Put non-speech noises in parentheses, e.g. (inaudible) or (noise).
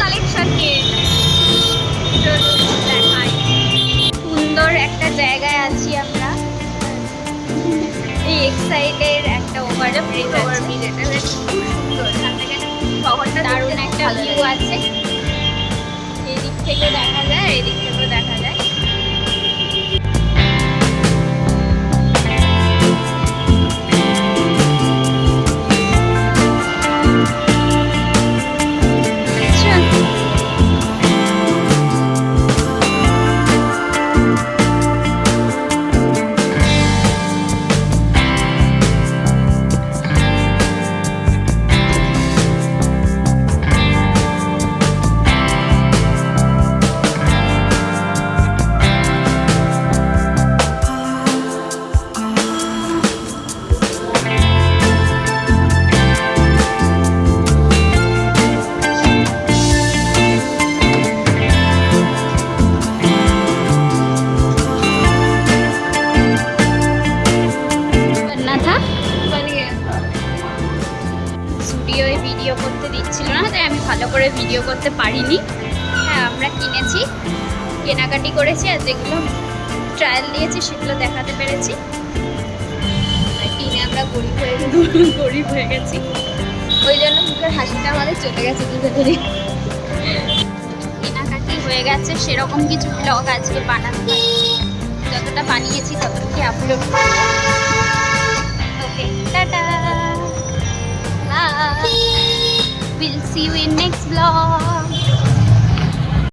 Collection নিয়ে সুন্দর একটা জায়গায় আছি আমরা। এই এক্সাইডের একটা ওভারব্রিজ আছে। খুব সুন্দর। সামনে একটা শহরটা দারুণ একটা ভিউ আছে। স্টুডিওয় ভিডিও করতে দিচ্ছিল না, তাই আমি ভালো করে ভিডিও করতে পারিনি। হ্যাঁ আমরা কিনেছি, কেনাকাটি করেছি, আর যেগুলো ট্রায়াল দিয়েছি, সেগুলো দেখাতে পেরেছি। কিনে আমরা গরিব হয়ে গেছি, (laughs) গরিব হয়ে গেছি। ওই জন্য মুখের হাসিটা আমাদের চলে গেছে দুজনেরই কেনাকাটি হয়ে গেছে, সেরকম কিছু ব্লগ আজকে বানাতে যতটা বানিয়েছি ততটুকু আপলোড করব। Okay, tata! We'll see you in next vlog.